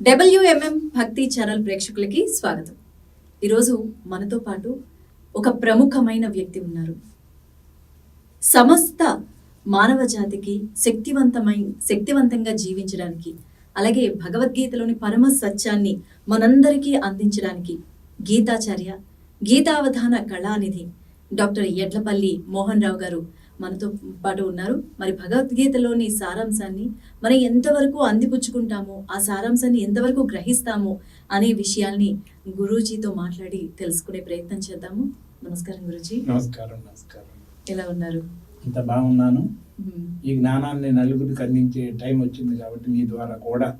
డబ్ల్యూఎంఎం భక్తి ఛానల్ ప్రేక్షకులకి స్వాగతం. ఈరోజు మనతో పాటు ఒక ప్రముఖమైన వ్యక్తి ఉన్నారు. సమస్త మానవ జాతికి శక్తివంతమై శక్తివంతంగా జీవించడానికి అలాగే భగవద్గీతలోని పరమ సత్యాన్ని మనందరికీ అందించడానికి గీతాచార్య గీతావధాన కళానిధి డాక్టర్ ఎడ్లపల్లి మోహన్ రావు గారు మనతో పాటు ఉన్నారు. మరి భగవద్గీతలోని సారాంశాన్ని మనం ఎంతవరకు అందిపుచ్చుకుంటామో ఆ సారాంశాన్ని ఎంతవరకు గ్రహిస్తామో అనే విషయాల్ని గురూజీతో మాట్లాడి తెలుసుకునే ప్రయత్నం చేద్దాము. నమస్కారం గురూజీ. నమస్కారం నమస్కారం. ఎలా ఉన్నారు? ఇంత బాగున్నాను. ఈ జ్ఞానాన్ని నలుగురికి అందించే టైం వచ్చింది కాబట్టి మీ ద్వారా కూడా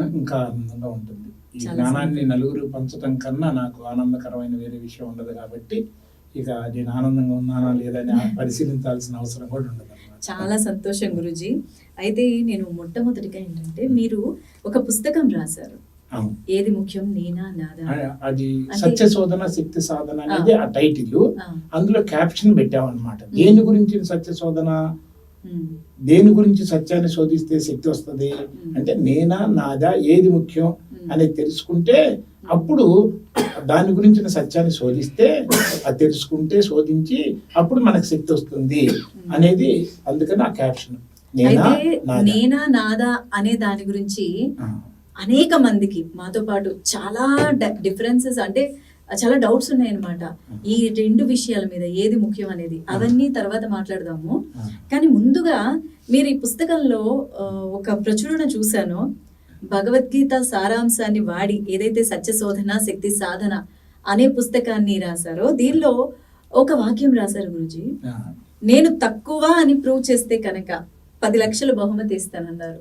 ఇంకా ఆనందంగా ఉంటుంది. ఈ జ్ఞానాన్ని నలుగురు పంచడం కన్నా నాకు ఆనందకరమైన వేరే విషయం ఉండదు కాబట్టి ఇక నేను ఆనందంగా ఉన్నానా లేదని ఆ పరిశీలించాల్సిన అవసరం కూడా ఉండదు. చాలా సంతోషం గురూజీ. అయితే నేను మొట్టమొదటిగా ఏంటంటే మీరు ఒక పుస్తకం రాశారు. ఏది ముఖ్యం? నేనా? నాదా? అది సత్య శోధన శక్తి సాధన అనేది ఆ. టైటిల్. అందులో క్యాప్షన్ పెట్టామన్నమాట. దేని గురించి సత్య శోధన. దేని గురించి సత్యాన్ని శోధిస్తే శక్తి వస్తుంది? అంటే నేనా? నాదా? ఏది ముఖ్యం? అనేది తెలుసుకుంటే అప్పుడు దాని గురించిన సత్యాన్ని శోధిస్తే అది తెలుసుకుంటే శోధించి అప్పుడు మనకు శక్తి వస్తుంది అనేది అందుకని ఆ క్యాప్షన్ నేనా? నాదా? అనే దాని గురించి అనేక మందికి మాతో పాటు చాలా డిఫరెన్సెస్ అంటే చాలా డౌట్స్ ఉన్నాయన్నమాట. ఈ రెండు విషయాల మీద ఏది ముఖ్యం అనేది అవన్నీ తర్వాత మాట్లాడదాము. కానీ ముందుగా మీరు ఈ పుస్తకంలో ఒక ప్రచురణ చూశాను. భగవద్గీత సారాంశాన్ని వాడి ఏదైతే సత్య శోధన శక్తి సాధన అనే పుస్తకాన్ని రాశారో దీనిలో ఒక వాక్యం రాశారు గురుజీ. నేను తక్కువ అని ప్రూవ్ చేస్తే కనుక పది లక్షలు బహుమతి ఇస్తానన్నారు.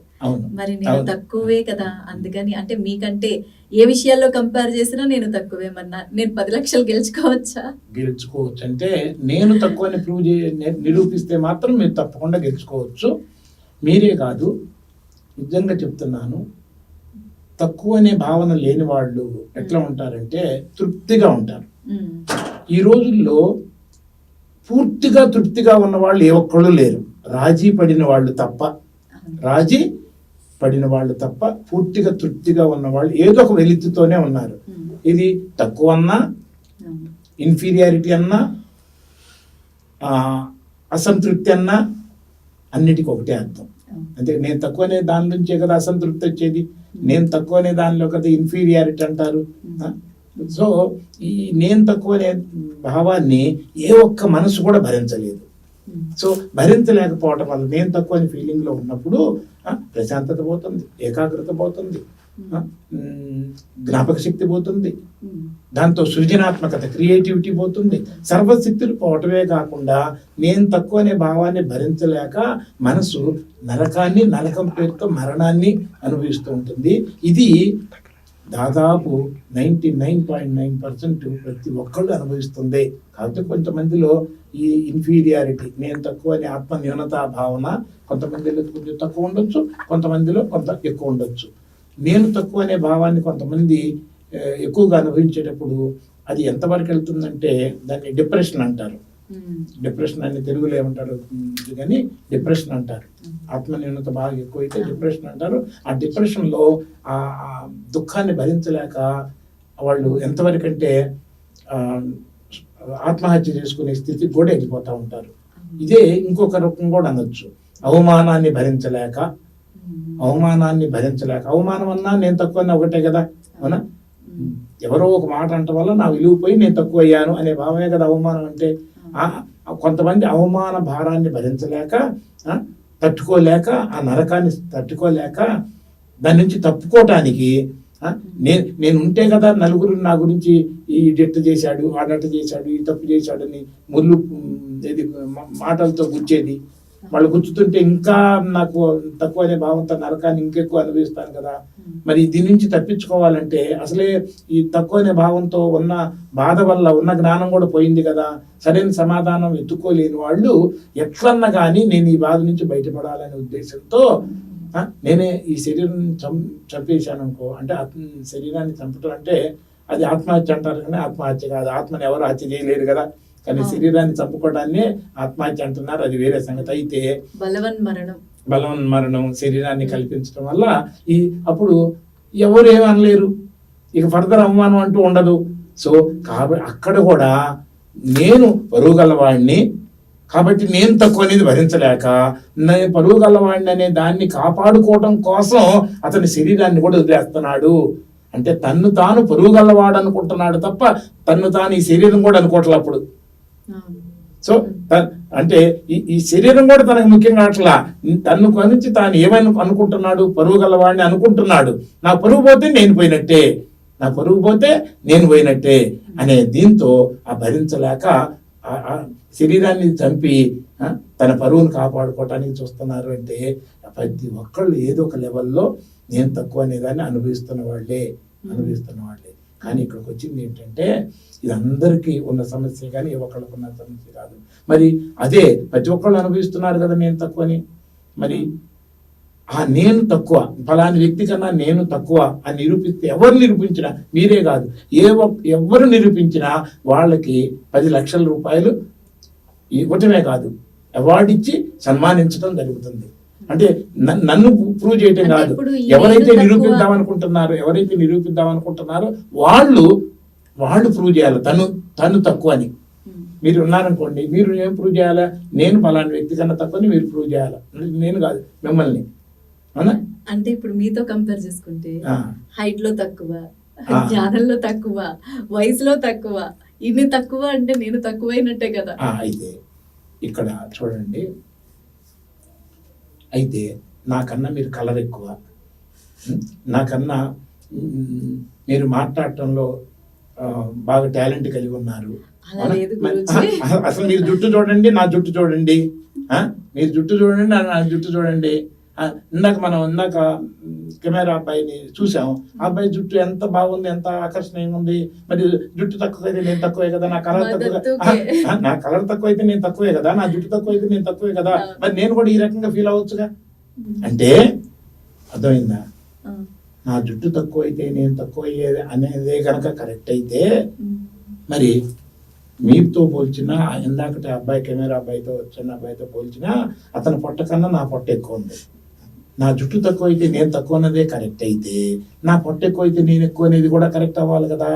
మరి నేను. తక్కువే కదా. అందుకని అంటే మీకంటే ఏ విషయాల్లో కంపేర్ చేసినా నేను తక్కువే. మన్నా నేను పది లక్షలు గెలుచుకోవచ్చా? గెలుచుకోవచ్చు అంటే నేను తక్కువని ప్రూవ్ చే ని- నిరూపిస్తే మాత్రం మీరు తప్పకుండా గెలుచుకోవచ్చు. మీరే కాదు. నిజంగా చెప్తున్నాను. తక్కువ అనే భావన లేని వాళ్ళు ఎట్లా ఉంటారంటే తృప్తిగా ఉంటారు. ఈ రోజుల్లో పూర్తిగా తృప్తిగా ఉన్న వాళ్ళు ఏ ఒక్కళ్ళు లేరు. రాజీ పడిన వాళ్ళు తప్ప. రాజీ పడిన వాళ్ళు తప్ప పూర్తిగా తృప్తిగా ఉన్న వాళ్ళు ఏదో ఒక వెలితితోనే ఉన్నారు. ఇది తక్కువ అన్నా. ఇన్ఫీరియారిటీ అన్నా అసంతృప్తి అన్నా అన్నిటికీ ఒకటే అర్థం. అంటే నేను తక్కువ అనే దాని నుంచే కదా అసంతృప్తి వచ్చేది? నేను తక్కువ అనే దానిలో కదా ఇన్ఫీరియారిటీ అంటారు? సో ఈ నేను తక్కువ అనే భావాన్ని ఏ ఒక్క మనసు కూడా భరించలేదు సో భరించలేకపోవటం వల్ల నేను తక్కువ అని ఫీలింగ్లో ఉన్నప్పుడు ప్రశాంతత పోతుంది ఏకాగ్రత పోతుంది జ్ఞాపక శక్తి పోతుంది. దాంతో సృజనాత్మకత క్రియేటివిటీ పోతుంది. సర్వశక్తులు పోవటమే కాకుండా నేను తక్కువ అనే భావాన్ని భరించలేక మనసు నరకాన్ని నరకం పేరుతో మరణాన్ని అనుభవిస్తూ ఉంటుంది. ఇది దాదాపు ninety nine point nine percent ప్రతి ఒక్కళ్ళు అనుభవిస్తుంది. కాకపోతే కొంతమందిలో ఈ ఇన్ఫీరియారిటీ నేను తక్కువ అనే ఆత్మ న్యూనత భావన కొంతమందిలో కొంచెం తక్కువ ఉండొచ్చు కొంతమందిలో కొంత ఎక్కువ ఉండొచ్చు. నేను తక్కువ అనే భావాన్ని కొంతమంది ఎక్కువగా అనుభవించేటప్పుడు అది ఎంతవరకు వెళ్తుందంటే దాన్ని డిప్రెషన్ అంటారు. డిప్రెషన్ అని తెలుగులో ఏమంటారు? కానీ డిప్రెషన్ అంటారు. ఆత్మన్యూనత బాగా ఎక్కువైతే డిప్రెషన్ అంటారు. ఆ డిప్రెషన్లో ఆ ఆ దుఃఖాన్ని భరించలేక వాళ్ళు ఎంతవరకు అంటే ఆత్మహత్య చేసుకునే స్థితికి కూడా వెళ్ళిపోతూ ఉంటారు. ఇదే ఇంకొక రకం కూడా అనొచ్చు. అవమానాన్ని భరించలేక అవమానాన్ని భరించలేక. అవమానం అన్నా నేను తక్కువ ఒకటే కదా? అవునా? ఎవరో ఒక మాట అంట వల్ల నా విలువ పోయి నేను తక్కువ అయ్యాను అనే భావమే కదా అవమానం అంటే. కొంతమంది అవమాన భారాన్ని భరించలేక తట్టుకోలేక ఆ నరకాన్ని తట్టుకోలేక దాని నుంచి తప్పుకోవటానికి నేను నేను ఉంటే కదా నలుగురు నా గురించి ఈ డెట్ చేశాడు ఆడట చేశాడు ఈ తప్పు చేశాడు అని ముళ్ళు ఇది మాటలతో గుచ్చేది. వాళ్ళు గుచ్చుతుంటే ఇంకా నాకు తక్కువ అనే భావంతో నరకాన్ని ఇంకెక్కువ అనుభవిస్తాను కదా. మరి దీని నుంచి తప్పించుకోవాలంటే అసలే ఈ తక్కువ అనే భావంతో ఉన్న బాధ వల్ల ఉన్న జ్ఞానం కూడా పోయింది కదా. సరైన సమాధానం ఎత్తుకోలేని వాళ్ళు ఎట్లన్నా కానీ నేను ఈ బాధ నుంచి బయటపడాలనే ఉద్దేశంతో నేనే ఈ శరీరం చం చంపేశాను అనుకో అంటే ఆత్మ శరీరాన్ని చంపటం అంటే అది ఆత్మహత్య అంటారు కానీ ఆత్మహత్య కాదు. ఆత్మని ఎవరు హత్య చేయలేరు కదా. కానీ. శరీరాన్ని చంపుకోవడాన్ని ఆత్మహత్య అంటున్నారు. అది వేరే సంగతి. అయితే బలవన్ మరణం. బలం మరణం శరీరాన్ని కల్పించడం వల్ల ఈ అప్పుడు ఎవరు ఏమి అనలేరు. ఇక ఫర్దర్ అవమానం అంటూ ఉండదు. సో కాబట్టి అక్కడ కూడా నేను పరువు గలవాడిని కాబట్టి నేను తక్కువ అనేది భరించలేక నేను పరువు గలవాడిని అనే దాన్ని కాపాడుకోవడం కోసం అతని శరీరాన్ని కూడా వదిలేస్తున్నాడు. అంటే తన్ను తాను పరువు గలవాడు అనుకుంటున్నాడు తప్ప తన్ను తాను ఈ శరీరం కూడా అనుకోవట్లే అప్పుడు. సో అంటే ఈ ఈ శరీరం కూడా తనకు ముఖ్యంగా అట్లా. తన్ను గురించి తాను ఏమని అనుకుంటున్నాడు పరువు గలవాడిని అనుకుంటున్నాడు. నా పరువు పోతే నేను పోయినట్టే. నా పరువు పోతే నేను పోయినట్టే అనే దీంతో ఆ భరించలేక శరీరాన్ని చంపి తన పరువును కాపాడుకోవటానికి చూస్తున్నారు అంటే ప్రతి ఒక్కళ్ళు ఏదో ఒక లెవెల్లో నేను తక్కువ అనేదాన్ని అనుభవిస్తున్న వాళ్ళే అనుభవిస్తున్న వాళ్ళే. కానీ ఇక్కడికి వచ్చింది ఏంటంటే ఇది అందరికీ ఉన్న సమస్య కానీ ఏ ఒక్కళ్ళకు ఉన్న సమస్య కాదు. మరి అదే ప్రతి ఒక్కళ్ళు అనుభవిస్తున్నారు కదా నేను తక్కువని. మరి ఆ నేను తక్కువ ఫలాని వ్యక్తి కన్నా నేను తక్కువ అని నిరూపిస్తే ఎవరు నిరూపించినా మీరే కాదు. ఏ ఎవరు నిరూపించినా వాళ్ళకి పది లక్షల రూపాయలు ఇవ్వటమే కాదు. అవార్డు ఇచ్చి సన్మానించడం జరుగుతుంది. అంటే నన్ను ప్రూవ్ చేయటం కాదు. ఎవరైతే నిరూపిద్దాం అనుకుంటున్నారో ఎవరైతే నిరూపిద్దాం అనుకుంటున్నారో వాళ్ళు వాళ్ళు ప్రూవ్ చేయాలి. తను తను తక్కువ అని. మీరు ఉన్నారనుకోండి మీరు ఏం ప్రూవ్ చేయాలా? నేను ఫలాని వ్యక్తి కన్నా తక్కువని మీరు ప్రూవ్ చేయాలి? నేను కాదు మిమ్మల్ని. అవునా అంటే ఇప్పుడు మీతో కంపేర్ చేసుకుంటే. హైట్లో తక్కువ. జ్ఞానంలో తక్కువ వయసులో తక్కువ ఇన్ని తక్కువ అంటే నేను తక్కువైనట్టే కదా అయితే ఇక్కడ చూడండి అయితే నాకన్నా మీరు కలర్ ఎక్కువ? నాకన్నా మీరు మాట్లాడటంలో బాగా టాలెంట్ కలిగి ఉన్నారు అసలు మీరు జుట్టు చూడండి నా జుట్టు చూడండి? మీరు జుట్టు చూడండి నా జుట్టు చూడండి ఇందాక మనం ఇందాక కెమెరా అబ్బాయిని చూసాం. ఆ అబ్బాయి జుట్టు ఎంత బాగుంది ఎంత ఆకర్షణీయంగా ఉంది మరి జుట్టు తక్కువ అయితే నేను తక్కువే కదా నా కలర్ తక్కువ నా కలర్ తక్కువ అయితే నేను తక్కువే కదా నా జుట్టు తక్కువ అయితే నేను తక్కువే కదా. మరి నేను కూడా ఈ రకంగా ఫీల్ అవ్వచ్చుగా? అంటే అర్థమైందా. నా జుట్టు తక్కువ అయితే నేను తక్కువ అయ్యేది అనేదే కనుక కరెక్ట్ అయితే. మరి మీతో పోల్చిన ఇందాకటి అబ్బాయి కెమెరా అబ్బాయితో చిన్న అబ్బాయితో పోల్చిన అతని పొట్ట కన్నా నా పొట్ట ఎక్కువ ఉంది. నా జుట్టు తక్కువ అయితే నేను తక్కువ అన్నదే కరెక్ట్ అయితే నా పొట్ట ఎక్కువ అయితే నేను ఎక్కువ అనేది కూడా కరెక్ట్ అవ్వాలి కదా?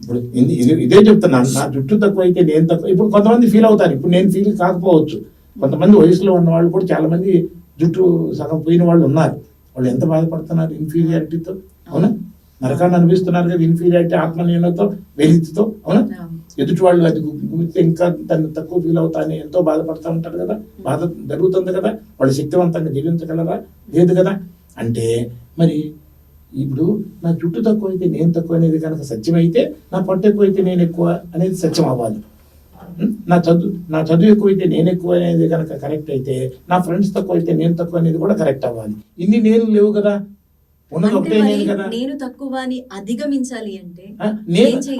ఇప్పుడు ఇది- ఇదే చెప్తున్నాను నా జుట్టు తక్కువ అయితే నేను తక్కువ ఇప్పుడు కొంతమంది ఫీల్ అవుతారు ఇప్పుడు నేను ఫీల్ కాకపోవచ్చు. కొంతమంది వయసులో ఉన్న వాళ్ళు కూడా చాలా మంది జుట్టు సగం పోయిన వాళ్ళు ఉన్నారు. వాళ్ళు ఎంత బాధపడుతున్నారు ఇన్ఫీరియారిటీతో అవునా? నరకాన్ని అనిపిస్తున్నారు కదా ఇన్ఫీరియారిటీ ఆత్మలీనతో వెలితితో అవునా అవును. ఎదుటి వాళ్ళు అది గు- ఇంకా తను తక్కువ ఫీల్ అవుతానే ఎంతో బాధపడుతూ ఉంటారు కదా. బాధ జరుగుతుంది కదా. వాళ్ళు శక్తివంతంగా జీవించగలరా? లేదు కదా. అంటే మరి ఇప్పుడు నా జుట్టు తక్కువ అయితే నేను తక్కువ అనేది కనుక సత్యం అయితే నా పట్టు ఎక్కువ అయితే నేను ఎక్కువ అనేది సత్యం అవ్వాలి. నా చదువు నా చదువు ఎక్కువ అయితే నేను ఎక్కువ అనేది కనుక కరెక్ట్ అయితే నా ఫ్రెండ్స్ తక్కువ అయితే నేను తక్కువ అనేది కూడా కరెక్ట్ అవ్వాలి. ఇన్ని నేను లేవు కదా. నేను తక్కువ అని అధిగమించాలి అంటే?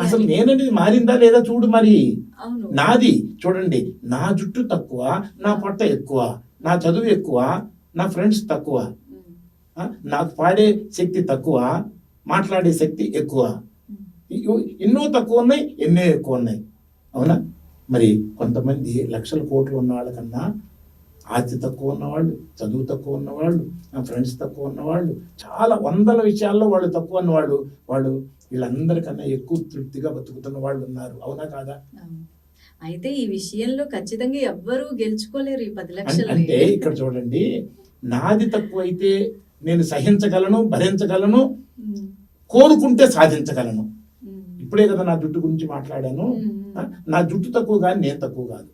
అసలు నేననేది మారిందా లేదా చూడు మరి. నాది చూడండి నా జుట్టు తక్కువ నా పొట్ట ఎక్కువ నా చదువు ఎక్కువ నా ఫ్రెండ్స్ తక్కువ. నాకు పాడే శక్తి తక్కువ మాట్లాడే శక్తి ఎక్కువ. ఎన్నో తక్కువ ఉన్నాయి ఎన్నో ఎక్కువ ఉన్నాయి. అవునా? మరి కొంతమంది లక్షల కోట్లు ఉన్న వాళ్ళకన్నా ఆస్తి తక్కువ ఉన్నవాళ్ళు చదువు తక్కువ ఉన్నవాళ్ళు నా ఫ్రెండ్స్ తక్కువ ఉన్నవాళ్ళు చాలా వందల విషయాల్లో వాళ్ళు తక్కువ ఉన్నవాళ్ళు. వాళ్ళు వీళ్ళందరికన్నా ఎక్కువ తృప్తిగా బతుకుతున్న వాళ్ళు ఉన్నారు. అవునా కాదా. అయితే ఈ విషయంలో ఖచ్చితంగా ఎవ్వరూ గెలుచుకోలేరు ఈ పది లక్షలు అంటే ఇక్కడ చూడండి నాది తక్కువ అయితే నేను సహించగలను భరించగలను కోరుకుంటే సాధించగలను. ఇప్పుడే కదా నా జుట్టు గురించి మాట్లాడాను. నా జుట్టు తక్కువ కానీ నేను తక్కువ కాదు.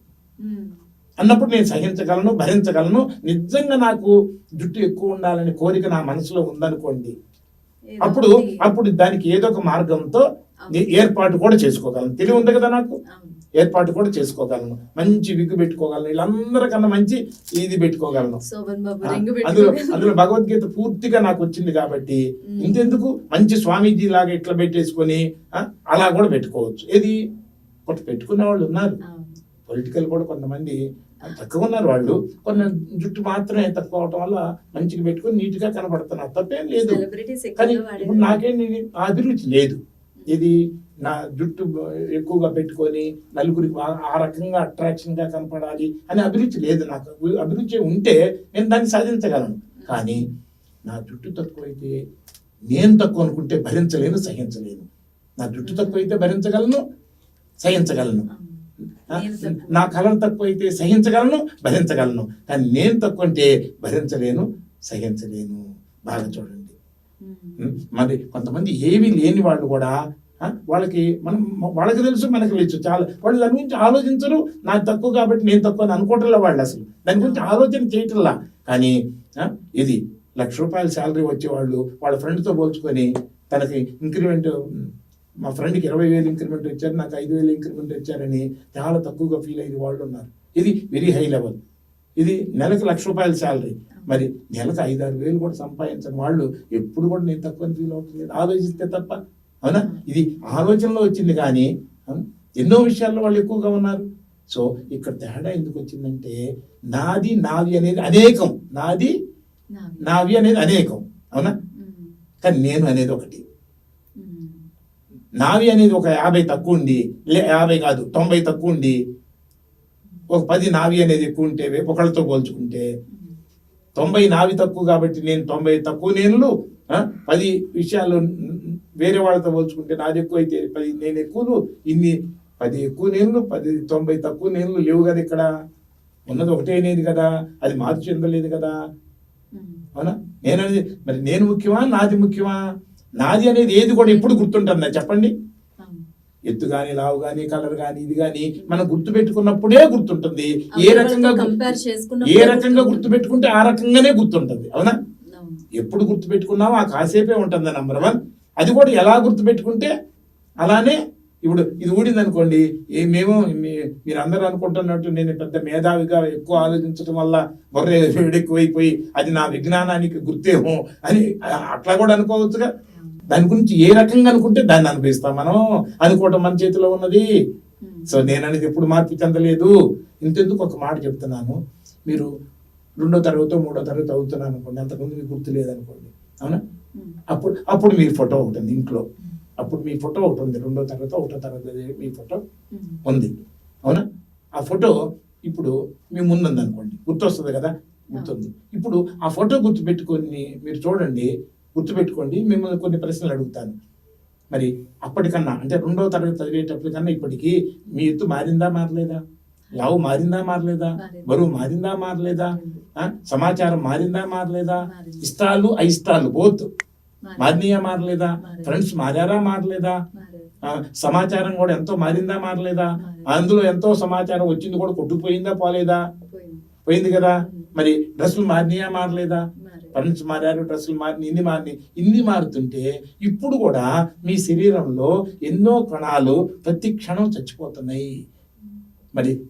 అన్నప్పుడు నేను సహించగలను భరించగలను. నిజంగా నాకు జుట్టు ఎక్కువ ఉండాలని కోరిక నా మనసులో ఉందనుకోండి. అప్పుడు అప్పుడు దానికి ఏదో ఒక మార్గంతో ఏర్పాటు కూడా చేసుకోగలను. తెలివి ఉంది కదా నాకు? ఏర్పాటు కూడా చేసుకోగలను. మంచి విగ్గు పెట్టుకోగలను. వీళ్ళందరికన్నా మంచి ఇది పెట్టుకోగలను. అందులో అందులో భగవద్గీత పూర్తిగా నాకు వచ్చింది కాబట్టి. ఇంతెందుకు? మంచి స్వామీజీ లాగా ఇట్లా పెట్టేసుకొని అలా కూడా పెట్టుకోవచ్చు. ఏది? ఒకటి పెట్టుకునే వాళ్ళు ఉన్నారు. పొలిటికల్ కూడా కొంతమంది తక్కువ ఉన్నారు వాళ్ళు. కొన్ని జుట్టు మాత్రమే తక్కువ అవటం వల్ల మంచిగా పెట్టుకొని నీట్గా కనబడుతున్నారు. తప్పేం లేదు. కానీ ఇప్పుడు నాకేంటి ఆ అభిరుచి లేదు. ఇది నా జుట్టు ఎక్కువగా పెట్టుకొని నలుగురికి ఆ- రకంగా అట్రాక్షన్గా కనపడాలి అనే అభిరుచి లేదు నాకు. అభిరుచి ఉంటే నేను దాన్ని సాధించగలను. కానీ నా జుట్టు తక్కువైతే నేను తక్కువ అనుకుంటే భరించలేను సహించలేను. నా జుట్టు తక్కువ అయితే భరించగలను సహించగలను. నా కలర్ తక్కువ అయితే సహించగలను భరించగలను. కానీ నేను తక్కువ అంటే భరించలేను సహించలేను. బాగా చూడండి? మరి కొంతమంది ఏమీ లేని వాళ్ళు కూడా వాళ్ళకి మనం వాళ్ళకి తెలుసు మనకి తెలుసు. చాలా వాళ్ళు దాని గురించి ఆలోచించరు. నాకు తక్కువ కాబట్టి నేను తక్కువ అని అనుకోవట్లే వాళ్ళు అసలు. దాని గురించి ఆలోచన చేయటంలా. కానీ ఇది లక్ష రూపాయల శాలరీ వచ్చేవాళ్ళు వాళ్ళ ఫ్రెండ్తో పోల్చుకొని తనకి ఇంక్రిమెంట్ మా ఫ్రెండ్కి ఇరవై వేలు ఇంక్రిమెంట్ వచ్చారు నాకు ఐదు వేలు ఇంక్రిమెంట్ వచ్చారని చాలా తక్కువగా ఫీల్ అయ్యే వాళ్ళు ఉన్నారు. ఇది వెరీ హై లెవెల్ ఇది నెలకు లక్ష రూపాయల శాలరీ మరి నెలకు ఐదు ఆరు వేలు కూడా సంపాదించని వాళ్ళు ఎప్పుడు కూడా నేను తక్కువ ఫీల్ అవుతుంది. ఆలోచిస్తే తప్ప అవునా? ఇది ఆలోచనలో వచ్చింది కానీ? ఎన్నో విషయాల్లో వాళ్ళు ఎక్కువగా ఉన్నారు. సో ఇక్కడ తేడా ఎందుకు వచ్చిందంటే నాది నావి అనేది అనేకం. నాది నావి. అనేది అనేకం. అవునా. కానీ నేను అనేది ఒకటి. నావి అనేది ఒక యాభై తక్కువ ఉండి లే యాభై కాదు తొంభై తక్కువ ఉండి ఒక పది నావి అనేది ఎక్కువ ఉంటే ఒకళ్ళతో పోల్చుకుంటే. తొంభై నావి తక్కువ కాబట్టి నేను తొంభై తక్కువ నేనులు ఆ, పది విషయాలు వేరే వాళ్ళతో పోల్చుకుంటే నాది ఎక్కువ అయితే పది నేను ఎక్కువలు ఇన్ని పది ఎక్కువ నేనులు పది తొంభై తక్కువ నేనులు లేవు కదా ఇక్కడ ఉన్నది ఒకటే నేను కదా అది మార్పు చెందలేదు కదా. అవునా నేను అనేది మరి నేను ముఖ్యమా నాది ముఖ్యమా నాది అనేది ఏది కూడా ఎప్పుడు గుర్తుంటుందా చెప్పండి. ఎత్తు కానీ లావు కానీ కలర్ కానీ ఇది కానీ మనం గుర్తు పెట్టుకున్నప్పుడే గుర్తుంటుంది. ఏ రకంగా ఏ రకంగా గుర్తు పెట్టుకుంటే ఆ రకంగానే గుర్తుంటుంది. అవునా? అవును. ఎప్పుడు గుర్తు పెట్టుకున్నామో ఆ కాసేపే ఉంటుంది నంబర్ వన్ అది కూడా ఎలా గుర్తు పెట్టుకుంటే అలానే ఇప్పుడు ఇది ఊడింది అనుకోండి ఏ మేము మీరు అందరూ అనుకుంటున్నట్టు నేను పెద్ద మేధావిగా ఎక్కువ ఆలోచించడం వల్ల బొర్ర ఎక్కువైపోయి అది నా విజ్ఞానానికి గుర్తేమో అని అట్లా కూడా అనుకోవచ్చుగా? దాని గురించి ఏ రకంగా అనుకుంటే దాన్ని అనుభవిస్తాం మనం. అనుకోవటం మన చేతిలో ఉన్నది. సో నేను అనేది ఎప్పుడు మార్పు చెందలేదు. ఇంతెందుకు ఒక మాట చెప్తున్నాను. మీరు రెండో తరగతి మూడో తరగతి అవుతున్నాను అనుకోండి అంతకుముందు మీకు గుర్తు లేదనుకోండి అవునా. అప్పుడు అప్పుడు మీ ఫోటో ఉంది ఇంట్లో. అప్పుడు మీ ఫోటో ఒకటి ఉంది. రెండో తరగతి ఒకటో తరగతి మీ ఫోటో. ఉంది. అవునా? ఆ ఫోటో ఇప్పుడు మీ ముందుంది అనుకోండి. గుర్తొస్తుంది కదా? గుర్తుంది. ఇప్పుడు ఆ ఫోటో గుర్తు పెట్టుకొని మీరు చూడండి. గుర్తు పెట్టుకోండి మిమ్మల్ని కొన్ని ప్రశ్నలు అడుగుతాను. మరి అప్పటికన్నా అంటే రెండో తరగతి చదివేటప్పటికన్నా ఇప్పటికి మీ ఎత్తు మారిందా మారలేదా? లావు మారిందా మారలేదా. బరువు మారిందా మారలేదా? సమాచారం మారిందా మారలేదా. ఇష్టాలు అయిష్టాలు బోత్. మారినాయా మారలేదా. ఫ్రెండ్స్ మారారా? మారలేదా? సమాచారం కూడా ఎంతో మారిందా? మారలేదా. అందులో ఎంతో సమాచారం వచ్చింది కూడా కొట్టుకుపోయిందా? పోలేదా? పోయింది. కదా. మరి డ్రెస్సులు మారినాయా? మారలేదా. ఫ్రెండ్స్ మారారు డ్రెస్సులు మారినాయి ఇన్ని మారినాయి. ఇన్ని మారుతుంటే ఇప్పుడు కూడా మీ శరీరంలో ఎన్నో కణాలు ప్రతి క్షణం చచ్చిపోతున్నాయి. మరి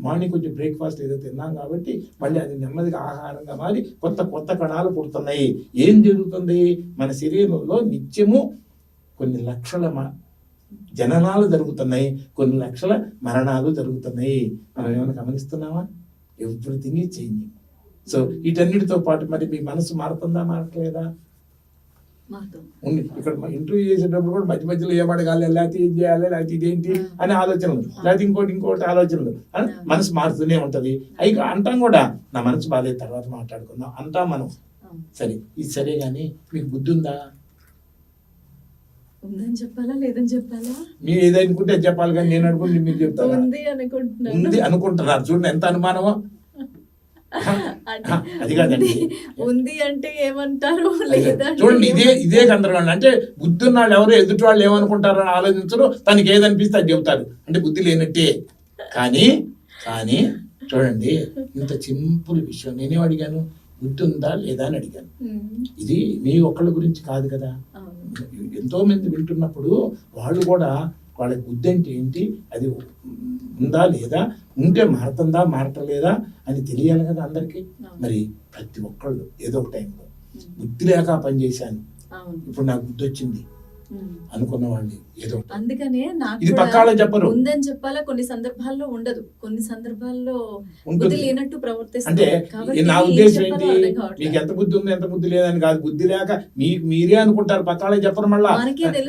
మార్నింగ్ కొంచెం బ్రేక్ఫాస్ట్ ఏదో తిన్నాం కాబట్టి మళ్ళీ అది నెమ్మదిగా ఆహారంగా మారి కొత్త కొత్త కణాలు పుడుతున్నాయి. ఏం జరుగుతుంది? మన శరీరంలో నిత్యము కొన్ని లక్షల మ- జననాలు జరుగుతున్నాయి. కొన్ని లక్షల మరణాలు జరుగుతున్నాయి. మనం ఏమైనా గమనిస్తున్నామా ఎవ్రీథింగ్ ఈ చేంజింగ్. సో వీటన్నిటితో పాటు మరి మీ మనసు మారుతుందా మారట్లేదా? ఉంది ఇక్కడ ఇంటర్వ్యూ చేసేటప్పుడు కూడా మధ్య మధ్యలో ఏం అడగాలి లేకపోతే ఏం చేయాలి లేకపోతే ఇదేంటి అనే ఆలోచనలు లేకపోతే ఇంకోటి ఇంకోటి ఆలోచనలు ఆ? మనసు మారుతూనే ఉంటది. అవి అంటాం కూడా నా మనసు బాగాలేదు తర్వాత మాట్లాడుకుందాం అంటాం మనం. సరే ఇది సరే కానీ మీకు బుద్ధి ఉందా ఉందని చెప్పాలా లేదని చెప్పాలా? మీరు ఏదనుకుంటే చెప్పాలి కానీ నేను అనుకుంటే మీరు చెప్తారా? ఉంది అనుకుంటున్నాను. ఉంది అనుకుంటున్నారు. చూడండి ఎంత అనుమానమో అది. కాదండి. ఉంది- అంటే ఏమంటారు? లేదా చూడండి ఇదే ఇదే గందరగోళం. అంటే బుద్ధి ఉన్నాళ్ళు ఎవరు ఎదుటి వాళ్ళు ఏమనుకుంటారో అని ఆలోచించరు. తనకి ఏదనిపిస్తే అది చెబుతారు. అంటే బుద్ధి లేనట్టే. కానీ కానీ చూడండి ఇంత సింపుల్ విషయం. నేనేం అడిగాను? బుద్ధి ఉందా లేదా అని అడిగాను. ఇది మీ ఒక్కళ్ళ గురించి కాదు కదా. ఎంతో మంది వింటున్నప్పుడు వాళ్ళు కూడా వాళ్ళకి బుద్ధి అంటే ఏంటి? అది ఉందా లేదా? ఉంటే మారుతుందా మారటలేదా అని తెలియాలి కదా అందరికీ. మరి ప్రతి ఒక్కళ్ళు ఏదో ఒక టైంలో బుద్ధి లేక పని చేశాను. అవును. ఇప్పుడు నాకు బుద్ధి వచ్చింది. అనుకున్న వాళ్ళు ఏదో. అందుకనే నాకు ఇది కూడా పక్కాలో చెప్పరు. ఉందని చెప్పాలా కొన్ని సందర్భాల్లో ఉండదు కొన్ని సందర్భాల్లో. బుద్ధి లేనట్టు ప్రవర్తిస్తారు అంటే నా ఉద్దేశం ఏంటి. మీకు ఎంత బుద్ధి ఉంది ఎంత బుద్ధి లేదని కాదు బుద్ధి లేక మీ మీరే అనుకుంటారు పక్కాలే చెప్పరు మళ్ళా.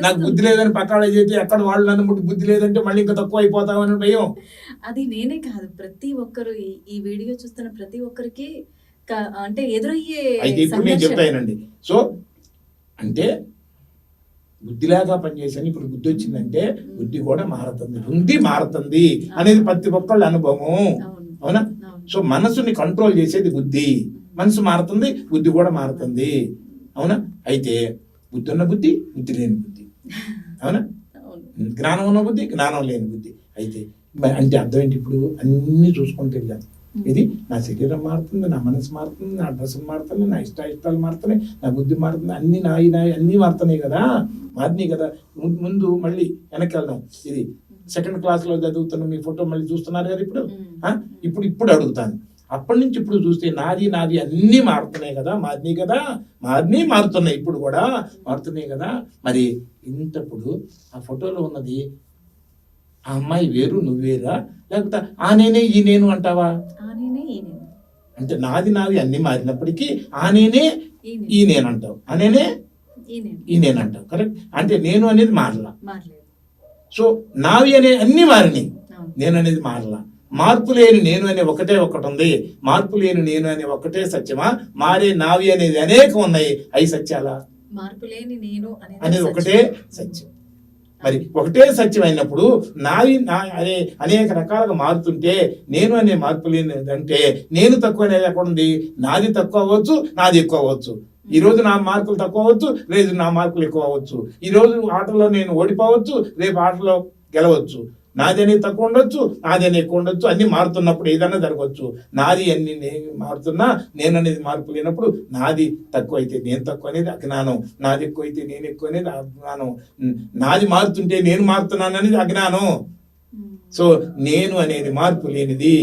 నాకు బుద్ధి లేదని పక్కాలే చేస్తే ఎక్కడ వాళ్ళు నన్ను బుద్ధి లేదంటే మళ్ళీ ఇంకా తక్కువ అయిపోతామని భయం అది నేనే కాదు ప్రతి ఒక్కరు ఈ- వీడియో చూస్తున్న ప్రతి ఒక్కరికి అంటే ఎదురయ్యే అయితే ఇప్పుడు నేను. చెప్తానండి సో అంటే బుద్ధి లేక పనిచేసాను ఇప్పుడు బుద్ధి వచ్చిందంటే బుద్ధి కూడా మారుతుంది. బుద్ధి మారుతుంది అనేది ప్రతి ఒక్కళ్ళ అనుభవం అవును. సో మనసుని కంట్రోల్ చేసేది బుద్ధి. మనసు మారుతుంది బుద్ధి కూడా మారుతుంది. అవునా? అయితే బుద్ధి ఉన్న బుద్ధి బుద్ధి లేని బుద్ధి. అవునా? జ్ఞానం ఉన్న బుద్ధి జ్ఞానం లేని బుద్ధి. అయితే అంటే అర్థం ఏంటి ఇప్పుడు? అన్ని చూసుకుంటూ వెళ్ళాను ఇది నా శరీరం మారుతుంది నా మనసు మారుతుంది నా డ్రెస్ మారుతుంది నా ఇష్ట ఇష్టాలు మారుతున్నాయి నా బుద్ధి మారుతుంది అన్ని నాయి నాయి అన్ని మారుతున్నాయి కదా మారినాయి కదా. ముందు మళ్ళీ వెనక్కి వెళ్దాం. ఇది సెకండ్ క్లాస్లో చదువుతున్న మీ ఫోటో మళ్ళీ చూస్తున్నారు కదా ఇప్పుడు? ఇప్పుడు ఇప్పుడు అడుగుతాను. అప్పటి నుంచి ఇప్పుడు చూస్తే నాది నాది అన్నీ మారుతున్నాయి కదా మారినాయి కదా మారినాయి మారుతున్నాయి. ఇప్పుడు కూడా మారుతున్నాయి కదా. మరి ఇంతప్పుడు ఆ ఫోటోలో ఉన్నది ఆ అమ్మాయి వేరు నువ్వేరా? లేకపోతే ఆ నేనే ఈ నేను అంటావా? అంటే నాది నాది అన్ని మారినప్పటికీ ఆ నేనే ఈ నేను. అంటావు. ఆ నేనే ఈ నేను. అంటావు. కరెక్ట్ అంటే నేను అనేది మారలా. సో నావి అనే అన్ని మారినాయి. నేను అనేది మారలా. మార్పు లేని నేను అనే ఒకటే ఒకటి ఉంది. మార్పు లేని నేను అనే ఒకటే సత్యమా? మారే నావి అనేది అనేకం ఉన్నాయి. అవి సత్యాలా? మార్పు లేని నేను అనేది ఒకటే సత్యం. మరి ఒకటే సత్యం అయినప్పుడు నావి నా అనే అనేక రకాలుగా మారుతుంటే నేను అనే మార్పు లేనిది అంటే నేను తక్కువ అనేది ఎక్కడ ఉంది? నాది తక్కువ అవ్వచ్చు నాది ఎక్కువ అవ్వచ్చు. ఈ రోజు నా మార్కులు తక్కువ అవ్వచ్చు రేపు నా మార్కులు ఎక్కువ అవ్వచ్చు. ఈ రోజు ఆటలో నేను ఓడిపోవచ్చు రేపు ఆటలో గెలవచ్చు. నాది అనేది తక్కువ ఉండొచ్చు నాది అనేది ఎక్కువ ఉండొచ్చు అన్ని మారుతున్నప్పుడు ఏదైనా జరగవచ్చు నాది అన్ని నేను మారుతున్నా నేను అనేది మార్పు లేనప్పుడు నాది తక్కువ అయితే నేను తక్కువ అనేది అజ్ఞానం. నాది ఎక్కువ అయితే నేను ఎక్కువ అనేది అజ్ఞానం. నాది మారుతుంటే నేను మారుతున్నాను అనేది అజ్ఞానం. సో నేను అనేది మార్పు లేనిది.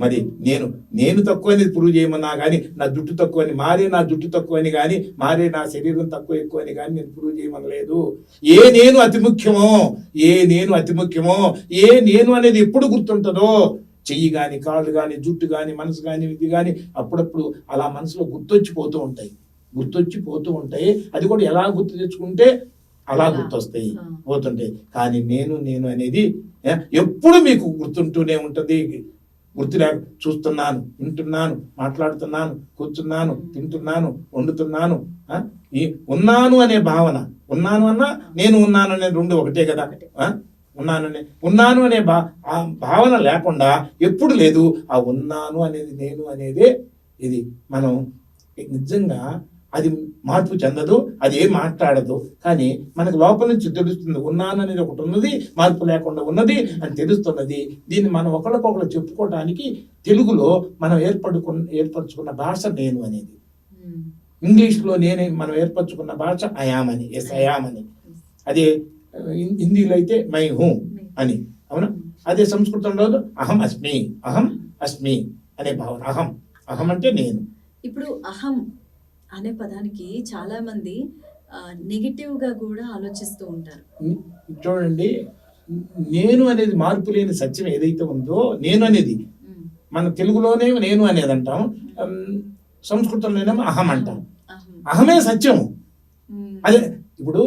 మరి నేను నేను తక్కువ అనేది ప్రూవ్ చేయమన్నా కానీ నా జుట్టు తక్కువ అని మారే నా జుట్టు తక్కువ అని కానీ మారే నా శరీరం తక్కువ ఎక్కువ అని కానీ నేను ప్రూవ్ చేయమనలేదు. ఏ నేను అతి ముఖ్యమో ఏ నేను అతి ముఖ్యమో ఏ నేను అనేది ఎప్పుడు గుర్తుంటుందో చెయ్యి కానీ కాళ్ళు కానీ జుట్టు కానీ మనసు కానీ ఇది కానీ అప్పుడప్పుడు అలా మనసులో గుర్తొచ్చిపోతూ ఉంటాయి. గుర్తొచ్చిపోతూ ఉంటాయి. అది కూడా ఎలా గుర్తు తెచ్చుకుంటే అలా. గుర్తొస్తాయి. పోతుంటాయి. కానీ నేను నేను అనేది ఎప్పుడు మీకు గుర్తుంటూనే ఉంటుంది. గుర్తు లేక చూస్తున్నాను వింటున్నాను మాట్లాడుతున్నాను కూర్చున్నాను తింటున్నాను వండుతున్నాను ఈ ఉన్నాను అనే భావన ఉన్నాను అన్నా నేను ఉన్నాను అనే రెండు ఒకటే కదా ఆ? ఉన్నాననే ఉన్నాను అనే భా ఆ భావన లేకుండా ఎప్పుడు లేదు ఆ ఉన్నాను అనేది నేను అనేదే ఇది మనం నిజంగా అది మార్పు చెందదు అది ఏం మాట్లాడదు. కానీ మనకు లోపల నుంచి తెలుస్తుంది ఉన్నాను అనేది ఒకటి ఉన్నది మార్పు లేకుండా ఉన్నది అని తెలుస్తున్నది. దీన్ని మనం ఒకరికొకరు చెప్పుకోవడానికి తెలుగులో మనం ఏర్పడుకున్న ఏర్పరచుకున్న భాష నేను అనేది. ఇంగ్లీష్లో నేనే మనం ఏర్పరచుకున్న భాష అయామ్ అని ఎస్ అయామ్ అని. అదే హిందీలో అయితే మై హూ అని. అవునా? అదే సంస్కృతంలో అహం అస్మి అహం అస్మి అనే భావన అహం అహం అంటే నేను. ఇప్పుడు అహం అనే పదానికి చాలా మంది నెగిటివ్గా కూడా ఆలోచిస్తూ ఉంటారు. చూడండి నేను అనేది మార్పు లేని సత్యం ఏదైతే ఉందో నేను అనేది. మన తెలుగులోనే నేను అనేది అంటాం సంస్కృతంలోనేమో అహం అంటాం. అహం. అహమే సత్యం. అదే ఇప్పుడు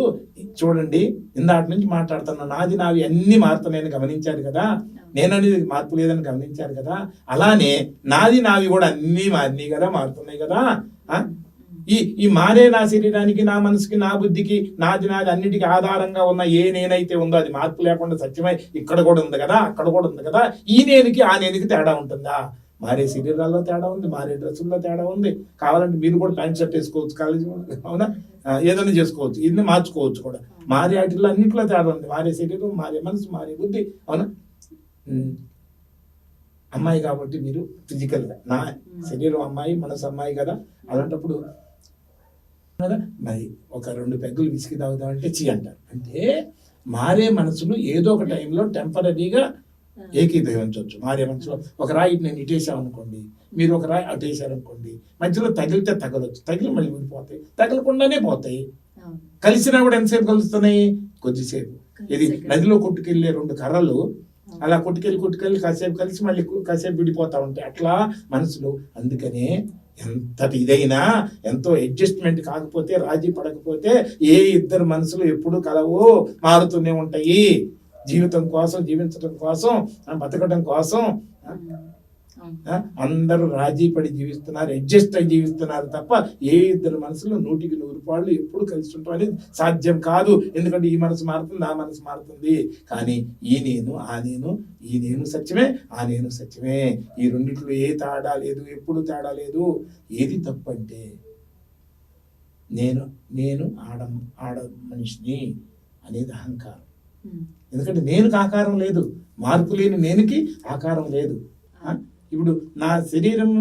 చూడండి ఇందాటి నుంచి మాట్లాడుతున్న నాది నావి అన్ని మారుతున్నాయని గమనించారు కదా. నేను అనేది మార్పు లేదని గమనించారు కదా. అలానే నాది నావి కూడా అన్ని మారినాయి కదా మారుతున్నాయి కదా? ఈ ఈ మారే నా శరీరానికి నా మనసుకి నా బుద్ధికి నాది నాది అన్నిటికీ ఆధారంగా ఉన్న ఏ నేనైతే ఉందో అది మార్పు లేకుండా సత్యమై ఇక్కడ కూడా ఉంది కదా అక్కడ కూడా ఉంది కదా ఈ నేనికి ఆ నేనికి తేడా ఉంటుందా? మారే శరీరాల్లో తేడా ఉంది మారే డ్రెస్సుల్లో తేడా ఉంది. కావాలంటే మీరు కూడా ప్యాంట్ షర్ట్ వేసుకోవచ్చు కాలేజీ అవునా? ఏదైనా చేసుకోవచ్చు ఇన్ని మార్చుకోవచ్చు కూడా. మారే వాటిల్లో అన్నింటిలో తేడా ఉంది. మారే శరీరం మారే మనసు మారే బుద్ధి అవునా. అమ్మాయి కాబట్టి మీరు ఫిజికల్గా నా శరీరం అమ్మాయి మనసు అమ్మాయి కదా. అలాంటప్పుడు మరి ఒక రెండు పెగ్గులు విసికి తాగుదామంటే చీ అంటారు. అంటే మారే మనసును ఏదో ఒక టైంలో టెంపరీగా ఏకీభవించవచ్చు. మారే మనసులో ఒక రాయి నేను ఇటేసాం అనుకోండి మీరు ఒక రాయి అటేసారు అనుకోండి మధ్యలో తగిలితే తగలొచ్చు. తగిలి మళ్ళీ విడిపోతాయి తగలకుండానే పోతాయి. కలిసినా కూడా ఎంతసేపు కలుస్తున్నాయి? కొద్దిసేపు. ఇది. నదిలో కొట్టుకెళ్ళే రెండు కర్రలు అలా కొట్టుకెళ్ళి కొట్టుకెళ్ళి కాసేపు కలిసి మళ్ళీ కాసేపు విడిపోతా ఉంటాయి. అట్లా మనసులు. అందుకనే ఎంతటి ఇదైనా ఎంతో అడ్జస్ట్మెంట్ కాకపోతే రాజీ పడకపోతే ఏ ఇద్దరు మనసులు ఎప్పుడు కలవు మారుతూనే ఉంటాయి. జీవితం కోసం జీవించడం కోసం బతకడం కోసం అందరూ రాజీ పడి జీవిస్తున్నారు అడ్జస్ట్ అయి జీవిస్తున్నారు తప్ప ఏ ఇద్దరు మనసులో నూటికి నూరు పాళ్ళు ఎప్పుడు కలిసి ఉంటాం అనేది సాధ్యం కాదు. ఎందుకంటే ఈ మనసు మారుతుంది ఆ మనసు మారుతుంది. కానీ ఈ నేను ఆ నేను ఈ నేను సత్యమే ఆ నేను సత్యమే. ఈ రెండిట్లో ఏ తేడా లేదు ఎప్పుడు తేడా లేదు. ఏది తప్పంటే నేను నేను ఆడ ఆడ మనిషిని అనేది అహంకారం. ఎందుకంటే నేనుకి ఆకారం లేదు. మార్పు లేని నేనుకి ఆకారం లేదు? ఇప్పుడు నా శరీరం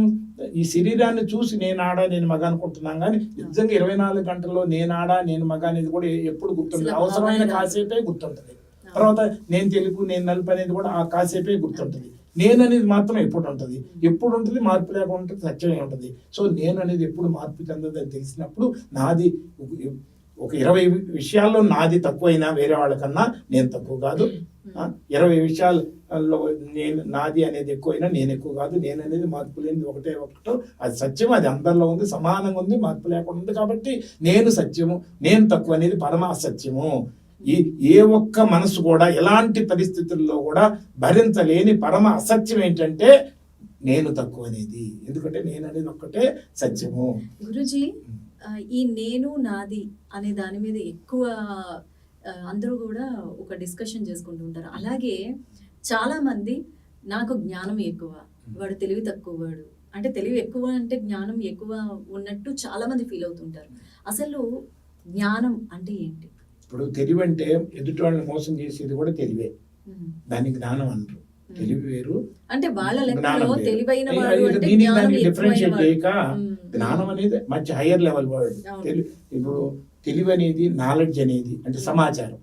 ఈ శరీరాన్ని చూసి నేను ఆడ నేను మగ అనుకుంటున్నాం కానీ నిజంగా ఇరవై నాలుగు గంటల్లో నేను ఆడ నేను మగ అనేది కూడా ఎప్పుడు గుర్తుంటుంది అసలు అవసరమైన కాసేపే గుర్తుంటుంది. తర్వాత నేను తెలుగు నేను నలుపు అనేది కూడా ఆ కాసేపే గుర్తుంటుంది. నేను అనేది మాత్రం ఎప్పుడు ఉంటుంది? ఎప్పుడు ఉంటుంది? మార్పు లేకుండా ఉంటుంది సత్యమే ఉంటుంది. సో నేను అనేది ఎప్పుడు మార్పు చెందదని తెలిసినప్పుడు నాది ఒక- ఇరవై విషయాల్లో నాది తక్కువైనా వేరే వాళ్ళకన్నా నేను తక్కువ కాదు. ఇరవై విషయాల్లో నేను నాది అనేది ఎక్కువైనా నేను ఎక్కువ కాదు నేను అనేది మార్పు లేనిది ఒకటే ఒకటో. అది సత్యం అది అందరిలో ఉంది సమానంగా ఉంది మార్పు లేకుండా ఉంది కాబట్టి నేను సత్యము నేను తక్కువ అనేది పరమ అసత్యము. ఈ ఏ ఒక్క మనసు కూడా ఎలాంటి పరిస్థితుల్లో కూడా భరించలేని పరమ అసత్యం ఏంటంటే నేను తక్కువ అనేది. ఎందుకంటే నేను అనేది ఒక్కటే సత్యము. గురుజీ ఈ నేను నాది అనే దాని మీద ఎక్కువ అందరూ కూడా ఒక డిస్కషన్ చేసుకుంటూ ఉంటారు. అలాగే చాలా మంది నాకు జ్ఞానం ఎక్కువ వాడు తెలివి తక్కువ వాడు అంటే తెలివి ఎక్కువ అంటే జ్ఞానం ఎక్కువ ఉన్నట్టు చాలా మంది ఫీల్ అవుతుంటారు అసలు జ్ఞానం అంటే ఏంటి ఇప్పుడు తెలివి అంటే ఎదుటి వాళ్ళని మోసం చేసేది కూడా తెలివే. దాన్ని జ్ఞానం అనరు తెలివి వేరు అంటే వాళ్ళ లెక్కలో. తెలివైన వాడు అంటే జ్ఞానం డిఫరెన్షియేట్ వాడు. చేయక. జ్ఞానం అనేది మంచి హయ్యర్ లెవెల్. తెలివి ఇప్పుడు తెలివి అనేది నాలెడ్జ్ అనేది అంటే సమాచారం.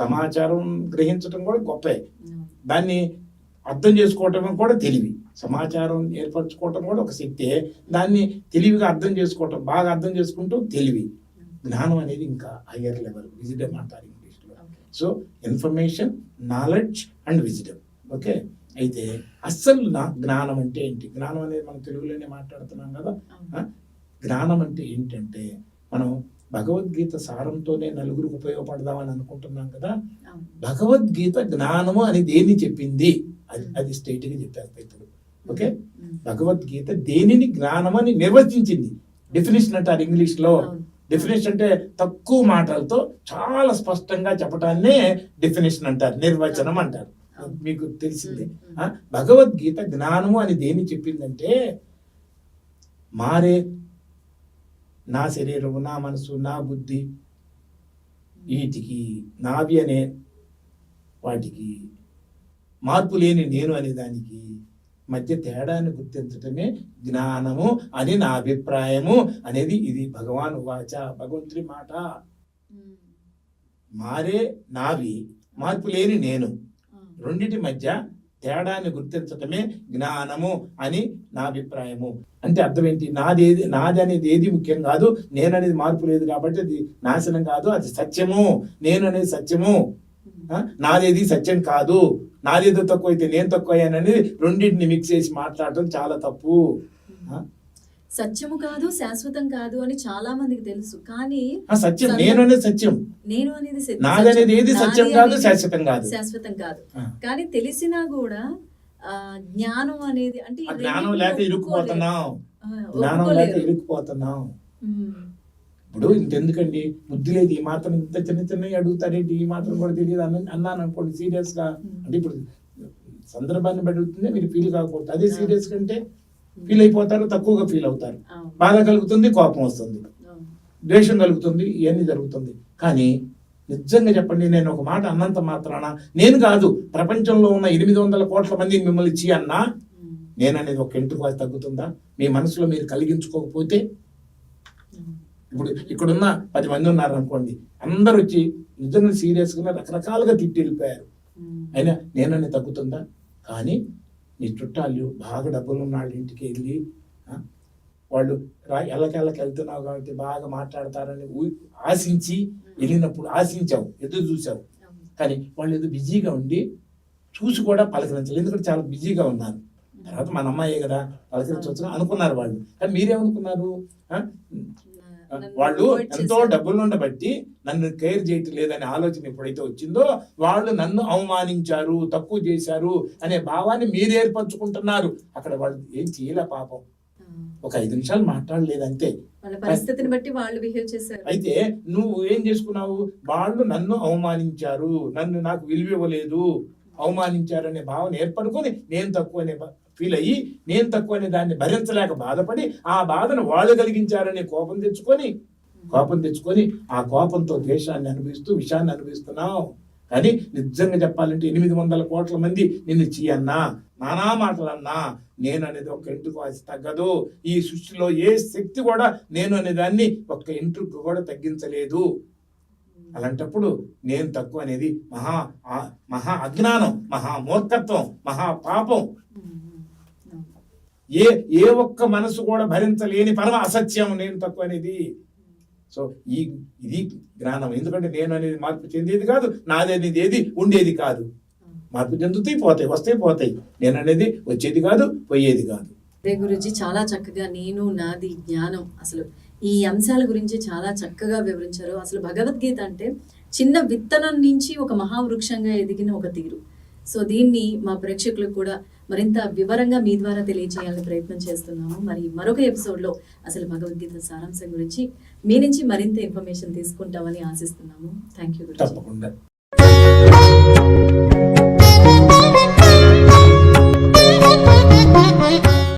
సమాచారం గ్రహించడం కూడా గొప్పే. దాన్ని అర్థం చేసుకోవటం కూడా తెలివి. సమాచారం ఏర్పరచుకోవటం కూడా ఒక శక్తే. దాన్ని తెలివిగా అర్థం చేసుకోవటం బాగా అర్థం చేసుకుంటూ తెలివి. జ్ఞానం అనేది ఇంకా హయ్యర్ లెవెల్ విజిడమ్ అంటారు ఇంగ్లీష్లో. So information knowledge and wisdom okay అయితే అస్సలు నా జ్ఞానం అంటే ఏంటి? జ్ఞానం అనేది మనం తెలుగులోనే మాట్లాడుతున్నాం కదా? జ్ఞానం అంటే ఏంటంటే మనం భగవద్గీత సారంతోనే నలుగురికి ఉపయోగపడదామని అనుకుంటున్నాం కదా. భగవద్గీత జ్ఞానము అని దేన్ని చెప్పింది? అది అది స్ట్రైట్గా చెప్పేస్తా ఇప్పుడు ఓకే. భగవద్గీత దేనిని జ్ఞానం అని నిర్వచించింది డెఫినేషన్ అంటారు ఇంగ్లీష్లో అవును. డెఫినేషన్ అంటే తక్కువ మాటలతో చాలా స్పష్టంగా చెప్పడాన్నే డెఫినేషన్ అంటారు నిర్వచనం అంటారు. మీకు తెలిసిందే. భగవద్గీత జ్ఞానము అని దేని చెప్పిందంటే మారే నా శరీరము నా మనసు నా బుద్ధి వీటికి నావి అనే వాటికి మార్పు లేని నేను అనే దానికి మధ్య తేడాన్ని గుర్తించటమే జ్ఞానము అని నా అభిప్రాయము అనేది ఇది భగవాన్ వాచ భగవంతుడి మాట. మారే నావి మార్పు లేని నేను. రెండిటి మధ్య తేడాన్ని గుర్తించటమే జ్ఞానము అని నా అభిప్రాయము. అంటే అర్థం ఏంటి నాది ఏది నాది అనేది ఏది ముఖ్యం కాదు నేను అనేది మార్పు లేదు కాబట్టి అది నాశనం కాదు అది సత్యము నేను అనేది సత్యము నాదేది సత్యం కాదు. నాదేదో తక్కువ అయితే నేను తక్కువ అయ్యానని రెండింటిని మిక్స్ చేసి మాట్లాడటం చాలా తప్పు. సత్యము కాదు శాశ్వతం కాదు అని చాలా మందికి తెలుసు. కానీ సత్యం. నేను అనేది సత్యం. నేను అనేది సత్యం. నాది అనేది ఏది సత్యం కాదు శాశ్వతం కాదు. శాశ్వతం కాదు. కానీ తెలిసినా కూడా జ్ఞానం అనేది అంటే జ్ఞానం లేక. ఇరుక్కుపోతున్నాం. జ్ఞానం లేక. ఇరుక్కుపోతున్నాం. ఇప్పుడు ఇంతెందుకండి? బుద్ధి లేదు. ఈ మాత్రం ఇంత చిన్న చిన్నవి అడుగుతారేంటి? ఈ మాత్రం కూడా తెలియదు అన్న అన్నాను అనుకోండి సీరియస్గా. అంటే ఇప్పుడు సందర్భాన్ని బట్టి మీరు ఫీల్ కాకపోతే. అదే సీరియస్ కంటే ఫీల్ అయిపోతారు తక్కువగా ఫీల్ అవుతారు. బాధ కలుగుతుంది కోపం వస్తుంది. ద్వేషం కలుగుతుంది ఇవన్నీ జరుగుతుంది కానీ నిజంగా చెప్పండి నేను ఒక మాట అన్నంత మాత్రాన నేను కాదు ప్రపంచంలో ఉన్న ఎనిమిది వందల కోట్ల మంది మిమ్మల్ని ఇచ్చి అన్నా. నేను అనేది ఒక ఎంటుకు తగ్గుతుందా మీ మనసులో మీరు కలిగించుకోకపోతే. ఇప్పుడు ఇక్కడున్న పది మంది ఉన్నారు అనుకోండి అందరూ వచ్చి నిజంగా సీరియస్గా రకరకాలుగా తిట్టి వెళ్ళిపోయారు. అయినా నేనని తగ్గుతుందా కానీ నీ చుట్టాలు బాగా డబ్బులు ఉన్న వాళ్ళ ఇంటికి వెళ్ళి వాళ్ళు రా ఎల్లకెళ్ళకి వెళ్తున్నావు కాబట్టి బాగా మాట్లాడతారని ఆశించి వెళ్ళినప్పుడు ఆశించావు ఎదురు చూసావు. కానీ వాళ్ళు ఏదో బిజీగా ఉండి చూసి కూడా పలకరించలేదు. ఎందుకంటే చాలా బిజీగా ఉన్నారు. తర్వాత మన అమ్మాయే కదా పలకరించవచ్చు అనుకున్నారు వాళ్ళు. కానీ మీరేమనుకున్నారు? వాళ్ళు ఎంతో చేశారు. డబ్బులు ఉండబట్టి నన్ను కేర్ చేయటం లేదనే ఆలోచన ఎప్పుడైతే వచ్చిందో వాళ్ళు నన్ను అవమానించారు తక్కువ చేశారు అనే భావాన్ని మీరు ఏర్పరచుకుంటున్నారు. అక్కడ వాళ్ళు ఏం చేయలే పాపం. ఒక ఐదు నిమిషాలు మాట్లాడలేదంతే. వాళ్ళ పరిస్థితిని బట్టి వాళ్ళు బిహేవ్ చేశారు. అయితే నువ్వు ఏం చేసుకున్నావు? వాళ్ళు నన్ను అవమానించారు. నన్ను నాకు విలువ ఇవ్వలేదు. అవమానించారు అనే భావన ఏర్పడుకొని నేను తక్కువ అనే ఫీల్ అయ్యి నేను తక్కువ అనే దాన్ని భరించలేక బాధపడి ఆ బాధను వాళ్ళు కలిగించారనే కోపం తెచ్చుకొని కోపం తెచ్చుకొని ఆ కోపంతో ద్వేషాన్ని అనుభవిస్తూ విషాన్ని అనుభవిస్తున్నావు. కానీ నిజంగా చెప్పాలంటే ఎనిమిది వందల కోట్ల మంది నిన్ను చీయన్నా నానా మాటలన్నా నేను అనేది ఒక ఇంటికి అది తగ్గదు. ఈ సృష్టిలో ఏ శక్తి కూడా నేను అనే దాన్ని ఒక్క ఇంటికి కూడా తగ్గించలేదు. అలాంటప్పుడు నేను తక్కువ అనేది మహా ఆ- మహా అజ్ఞానం మహా మూర్ఖత్వం మహా పాపం. ఏ ఏ ఒక్క మనసు కూడా భరించలేని పరమ అసత్యం నేను తక్కువ అనేది. సో ఈ ఇది జ్ఞానం. ఎందుకంటే నేను అనేది మార్పు చెందేది కాదు నాది అనేది ఏది ఉండేది కాదు. మార్పు చెందుతాయి పోతాయి వస్తే పోతాయి. నేను అనేది వచ్చేది కాదు పోయేది కాదు. అదే గురుజీ చాలా చక్కగా నేను నాది జ్ఞానం అసలు ఈ అంశాల గురించి చాలా చక్కగా వివరించారు. అసలు భగవద్గీత అంటే చిన్న విత్తనం నుంచి ఒక మహావృక్షంగా ఎదిగిన ఒక తీరు. సో దీన్ని మా ప్రేక్షకులకు కూడా మరింత వివరంగా మీ ద్వారా తెలియజేయాలని ప్రయత్నం చేస్తున్నాము. మరి మరొక ఎపిసోడ్లో అసలు భగవద్గీత సారాంశం గురించి మీ నుంచి మరింత ఇన్ఫర్మేషన్ తీసుకుంటామని ఆశిస్తున్నాము. థ్యాంక్ యూ తప్పకుండా.